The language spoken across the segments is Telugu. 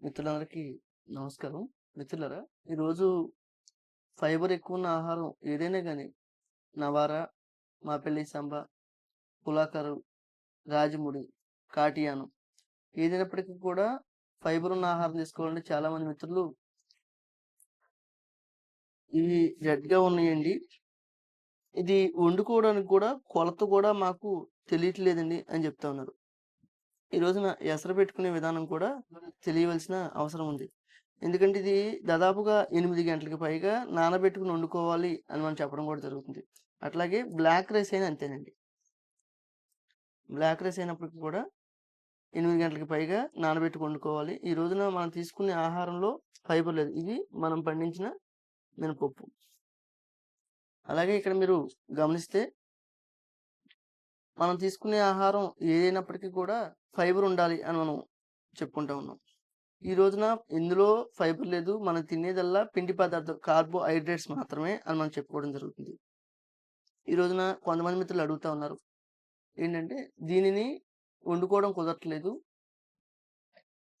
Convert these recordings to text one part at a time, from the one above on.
మిత్రులందరికీ నమస్కారం. మిత్రులరా ఈరోజు ఫైబర్ ఎక్కువ ఉన్న ఆహారం ఏదైనా కానీ నవారా మా మాపెల్లి సంబ, పులాకరు, రాజముడి, కాటియానం ఏదైనప్పటికీ కూడా ఫైబర్ ఉన్న ఆహారం తీసుకోవాలంటే చాలామంది మిత్రులు ఇవి రెడ్‌గా ఉన్నాయండి. ఇది వండుకోవడానికి కూడా కొలత కూడా మాకు తెలియట్లేదండి అని చెప్తా ఉన్నారు. ఈ రోజున ఎసర పెట్టుకునే విధానం కూడా తెలియవలసిన అవసరం ఉంది. ఎందుకంటే ఇది దాదాపుగా ఎనిమిది గంటలకి పైగా నానబెట్టుకుని వండుకోవాలి అని మనం చెప్పడం కూడా జరుగుతుంది. అట్లాగే బ్లాక్ రైస్ అయినా అంతేనండి. బ్లాక్ రైస్ అయినప్పటికి కూడా ఎనిమిది గంటలకి పైగా నానబెట్టుకు వండుకోవాలి. ఈ రోజున మనం తీసుకునే ఆహారంలో ఫైబర్ లేదు. ఇది మనం పండించిన మినపప్పు. అలాగే ఇక్కడ మీరు గమనిస్తే మనం తీసుకునే ఆహారం ఏదైనప్పటికీ కూడా ఫైబర్ ఉండాలి అని మనం చెప్పుకుంటా ఉన్నాం. ఈ రోజున ఇందులో ఫైబర్ లేదు. మనం తినేదల్లా పిండి పదార్థం కార్బోహైడ్రేట్స్ మాత్రమే అని మనం చెప్పుకోవడం జరుగుతుంది. ఈ రోజున కొంతమంది మిత్రులు అడుగుతా ఉన్నారు. ఏంటంటే దీనిని వండుకోవడం కుదరట్లేదు.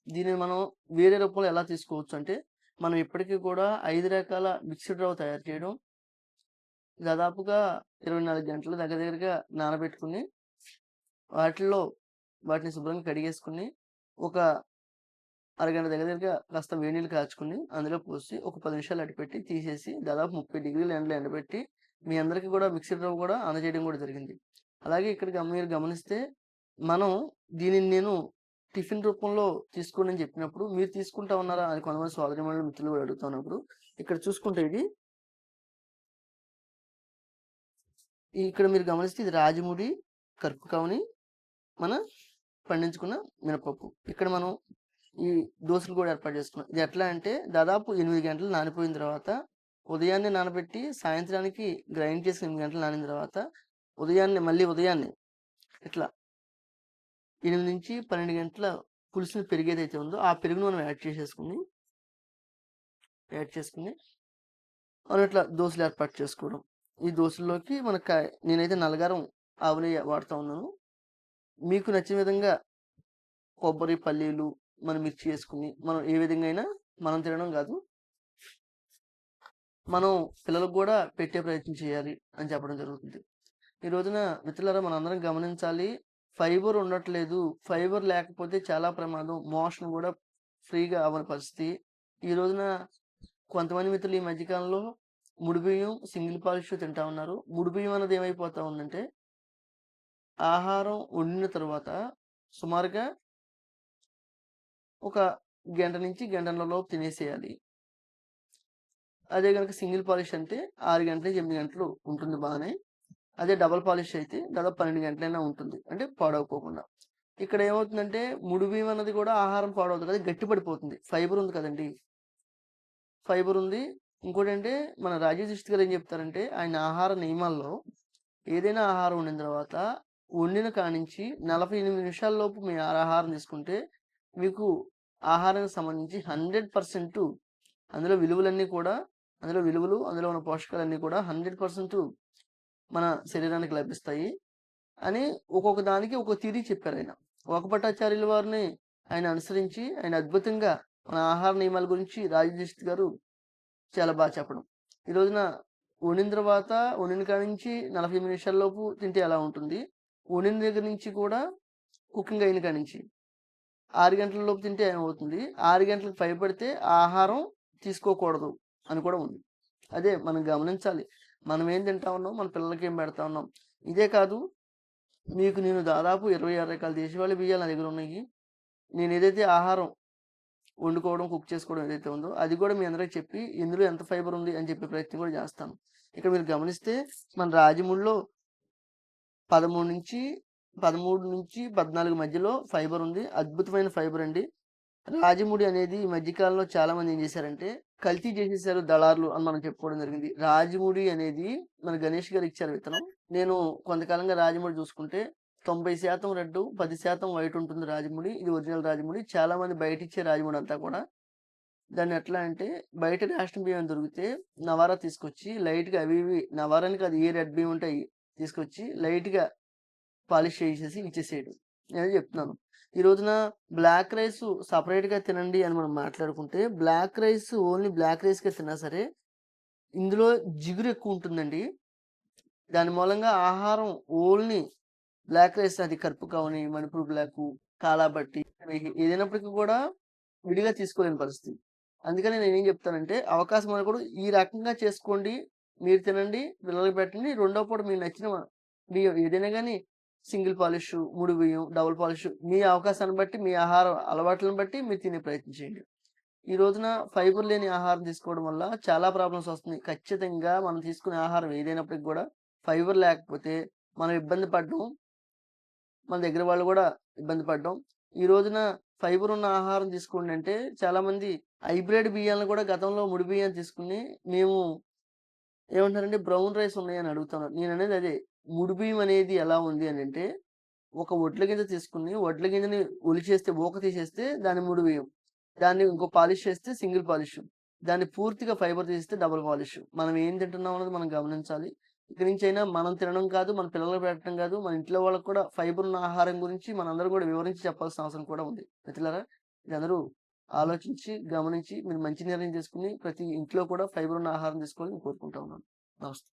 దీనిని మనం వేరే రూపంలో ఎలా తీసుకోవచ్చు అంటే, మనం ఇప్పటికీ కూడా ఐదు రకాల మిక్స్డ్ రవ్వ తయారు చేయడం దాదాపుగా 24 గంటలు దగ్గర దగ్గరగా నానబెట్టుకొని వాటిల్లో వాటిని శుభ్రంగా కడిగేసుకొని, ఒక అరగంట దగ్గర దగ్గరగా కాస్త వేడి నీళ్ళు కాచుకొని, అందులో పోసి ఒక పది నిమిషాలు అడిపెట్టి తీసేసి దాదాపు 30 డిగ్రీల ఎండలో ఎండబెట్టి మీ అందరికీ కూడా మిక్సీ రవ్వ కూడా అందజేయడం కూడా జరిగింది. అలాగే ఇక్కడ మీరు గమనిస్తే మనం దీనిని నేను టిఫిన్ రూపంలో తీసుకోండి అని చెప్పినప్పుడు మీరు తీసుకుంటా ఉన్నారా అని కొంతమంది సోదరీమణులు మిత్రులు కూడా అడుగుతున్నప్పుడు ఇక్కడ చూసుకుంటే ఇది ఇక్కడ మీరు గమనిస్తే ఇది రాజముడి, కరుపు కవని మన పండించుకున్న మినపప్పు. ఇక్కడ మనం ఈ దోశలు కూడా ఏర్పాటు చేసుకున్నాం. ఇది ఎట్లా అంటే దాదాపు ఎనిమిది గంటలు నానిపోయిన తర్వాత ఉదయాన్నే నానబెట్టి సాయంత్రానికి గ్రైండ్ చేసి ఎనిమిది గంటలు నానిన తర్వాత ఉదయాన్నే మళ్ళీ ఉదయాన్నే ఇట్లా 8-12 గంటల పులుసుని పెరుగు ఏదైతే ఉందో ఆ పెరుగును మనం యాడ్ చేసేసుకుని యాడ్ చేసుకుని మనం ఇట్లా దోశలు ఏర్పాటు చేసుకోవడం. ఈ దోశల్లోకి మనకు నేనైతే నల్లగారం ఆవుని వాడుతూ ఉన్నాను. మీకు నచ్చిన విధంగా కొబ్బరి, పల్లీలు మనం మిర్చి వేసుకుని మనం ఏ విధంగా అయినా మనం తినడం కాదు. మనం పిల్లలకు కూడా పెట్టే ప్రయత్నం చేయాలి అని చెప్పడం జరుగుతుంది. ఈ రోజున మిత్రులారా అందరం గమనించాలి. ఫైబర్ ఉండట్లేదు. ఫైబర్ లేకపోతే చాలా ప్రమాదం. మోషన్ కూడా ఫ్రీగా అవ్వని పరిస్థితి. ఈ రోజున కొంతమంది మిత్రులు ఈ మధ్యకాలంలో ముడి బియ్యం, సింగిల్ పాలిష్ తింటా ఉన్నారు. ముడి బియ్యం అన్నది ఏమైపోతా ఉందంటే ఆహారం వండిన తర్వాత సుమారుగా ఒక గంట నుంచి గంటలలో తినేసేయాలి. అదే కనుక సింగిల్ పాలిష్ అంటే ఆరు గంటల నుంచి 8 గంటలు ఉంటుంది బాగానే అదే డబల్ పాలిష్ అయితే దాదాపు 12 గంటలైనా ఉంటుంది. అంటే పాడవకోకుండా. ఇక్కడ ఏమవుతుందంటే ముడి బియ్యం అన్నది కూడా ఆహారం పాడవుతుంది కదా! గట్టిపడిపోతుంది. ఫైబర్ ఉంది కదండి ఫైబర్ ఉంది. ఇంకోటంటే మన రాజీవ్ దృష్టి గారు ఏం చెప్తారంటే ఆయన ఆహార నియమాల్లో ఏదైనా ఆహారం వండిన తర్వాత వండిన కానించి 48 నిమిషాల లోపు మీ ఆహారం తీసుకుంటే మీకు ఆహారానికి సంబంధించి 100% అందులో విలువలన్నీ కూడా అందులో విలువలు, అందులో ఉన్న పోషకాలన్నీ కూడా 100% మన శరీరానికి లభిస్తాయి. అని ఒక్కొక్క దానికి ఒక తేదీ చెప్పారు ఆయన ఒక వకపటాచార్యుల వారిని ఆయన అనుసరించి ఆయన అద్భుతంగా మన ఆహార నియమాల గురించి రాజీవ్ దృష్టి గారు చాలా బాగా చెప్పడం. ఈ రోజున వండిన తర్వాత వండిన కానించి 48 నిమిషాల లోపు తింటే ఎలా ఉంటుంది? వండిన దగ్గర నుంచి కూడా కుకింగ్ అయిన కానించి 6 గంటల లోపు తింటే ఏమవుతుంది? ఆరు గంటలకు భయపడితే ఆహారం తీసుకోకూడదు అని కూడా ఉంది. అదే మనం గమనించాలి. మనం ఏం తింటా ఉన్నాం? మన పిల్లలకి ఏం పెడతా ఉన్నాం? ఇదే కాదు మీకు నేను దాదాపు 26 రకాల దేశవాళీ బియ్యాలు నా దగ్గర ఉన్నాయి. నేను ఏదైతే ఆహారం వండుకోవడం, కుక్ చేసుకోవడం ఏదైతే ఉందో అది కూడా మీ అందరికీ చెప్పి ఇందులో ఎంత ఫైబర్ ఉంది అని చెప్పే ప్రయత్నం కూడా చేస్తాను. ఇక్కడ మీరు గమనిస్తే మన రాజముడిలో 13 నుంచి 13-14 మధ్యలో ఫైబర్ ఉంది. అద్భుతమైన ఫైబర్ అండి. రాజముడి అనేది ఈ మధ్యకాలంలో చాలా చాలామంది ఏం చేశారంటే కల్తీ చేసేసారు దళారులు అని మనం చెప్పుకోవడం జరిగింది. రాజముడి అనేది మన గణేష్ గారు ఇచ్చారు విత్తనం. నేను కొంతకాలంగా రాజముడి చూసుకుంటే 90% రెడ్, 10% వైట్ ఉంటుంది రాజముడి. ఇది ఒరిజినల్ రాజముడి. చాలామంది బయట ఇచ్చే రాజముడి అంతా కూడా దాన్ని ఎట్లా అంటే బయట రేషన్ బియ్యం దొరికితే నవారా తీసుకొచ్చి లైట్‌గా అవి ఇవి నవారానికి అది ఏ రెడ్ బియ్యం ఉంటే తీసుకొచ్చి లైట్‌గా పాలిష్ చేసేసి ఇచ్చేసేయడం. నేను చెప్తున్నాను. ఈ రోజున బ్లాక్ రైస్ సపరేట్గా తినండి అని మనం మాట్లాడుకుంటే, బ్లాక్ రైస్ ఓన్లీ బ్లాక్ రైస్గా తిన్నా సరే, ఇందులో జిగురు ఎక్కువ ఉంటుందండి. దాని మూలంగా ఆహారం ఓన్లీ బ్లాక్ రైస్ అది కరుపు కావని, మణిపూర్ బ్లాక్ కాలాబట్టి ఏదైనప్పటికీ కూడా విడిగా తీసుకోలేని పరిస్థితి. అందుకని నేను ఏం చెప్తానంటే, అవకాశం ఉన్నప్పుడు ఈ రకంగా చేసుకోండి. మీరు తినండి, పిల్లలకి పెట్టండి. రెండో పూట మీకు నచ్చిన బియ్యం ఏదైనా కానీ సింగిల్ పాలిష్, ముడి బియ్యం, డబుల్ పాలిష్ మీ అవకాశాన్ని బట్టి, మీ ఆహార అలవాట్లను బట్టి మీరు తినే ప్రయత్నం చేయండి. ఈ రోజున ఫైబర్ లేని ఆహారం తీసుకోవడం వల్ల చాలా ప్రాబ్లమ్స్ వస్తున్నాయి. ఖచ్చితంగా మనం తీసుకునే ఆహారం ఏదైనప్పటికి కూడా ఫైబర్ లేకపోతే మనం ఇబ్బంది పడడం మన దగ్గర వాళ్ళు కూడా ఇబ్బంది పడ్డం ఈ రోజున ఫైబర్ ఉన్న ఆహారం తీసుకోండి అంటే చాలామంది హైబ్రిడ్ బియ్యాలను కూడా గతంలో ముడి బియ్యాన్ని తీసుకుని మేము ఏమంటారంటే బ్రౌన్ రైస్ ఉన్నాయని నేను అనేది అదే. ముడి బియ్యం అనేది ఎలా ఉంది అని అంటే ఒక వడ్ల గింజ తీసుకుని వడ్ల గింజని ఒలిచేస్తే ఊక తీసేస్తే దాని ముడి బియ్యం. దాన్ని ఇంకో పాలిష్ చేస్తే సింగిల్ పాలిష్. దాన్ని పూర్తిగా ఫైబర్ తీస్తే డబుల్ పాలిష్. మనం ఏం తింటున్నాం అన్నది మనం గమనించాలి. ఇక అయినా మనం తినడం కాదు, మన పిల్లలకు పెట్టడం కాదు, మన ఇంట్లో వాళ్ళకి కూడా ఫైబర్ ఉన్న ఆహారం గురించి మనందరూ కూడా వివరించి చెప్పాల్సిన అవసరం కూడా ఉంది. మిత్రులారా అందరూ ఆలోచించి, గమనించి మీరు మంచి నిర్ణయం తీసుకొని ప్రతి ఇంట్లో కూడా ఫైబర్ ఉన్న ఆహారం తీసుకోవాలని కోరుకుంటా ఉన్నాను. నమస్తే.